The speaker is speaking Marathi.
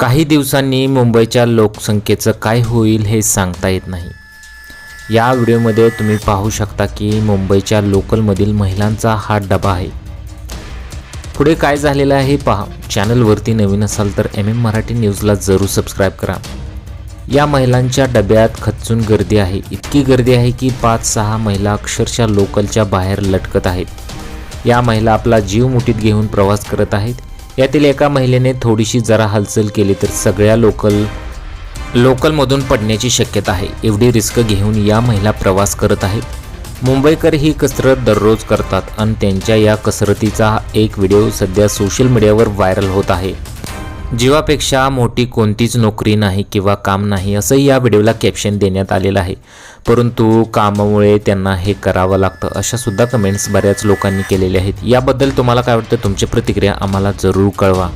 काही दिवसांनी मुंबईच्या लोकसंख्येचं काय होईल हे सांगता येत नाही. या व्हिडिओमध्ये तुम्ही पाहू शकता की मुंबईच्या लोकलमधील महिलांचा हा डबा आहे. पुढे काय झालेलं आहे पहा. चॅनलवरती नवीन असाल तर एम एम मराठी न्यूजला जरूर सबस्क्राईब करा. या महिलांच्या डब्यात खचून गर्दी आहे. इतकी गर्दी आहे की पाच सहा महिला अक्षरशः लोकलच्या बाहेर लटकत आहेत. या महिला आपला जीव मुठीत घेऊन प्रवास करत आहेत. यातील एका महिलेने थोडीशी जरा हालचाल केली तर सगळ्या लोकल लोकलमधून पडण्याची शक्यता आहे. एवढी रिस्क घेऊन या महिला प्रवास करत आहेत. मुंबईकर ही कसरत दररोज करतात आणि त्यांच्या या कसरतीचा एक व्हिडिओ सध्या सोशल मीडियावर व्हायरल होत आहे. जीवापेक्षा मोठी कोणतीच नोकरी नाही किंवा काम नाही असंही या व्हिडिओला कॅप्शन देण्यात आलेलं आहे. परंतु कामामुळे त्यांना हे करावं लागतं अशासुद्धा कमेंट्स बऱ्याच लोकांनी केलेल्या आहेत. याबद्दल तुम्हाला काय वाटतं? तुमची प्रतिक्रिया आम्हाला जरूर कळवा.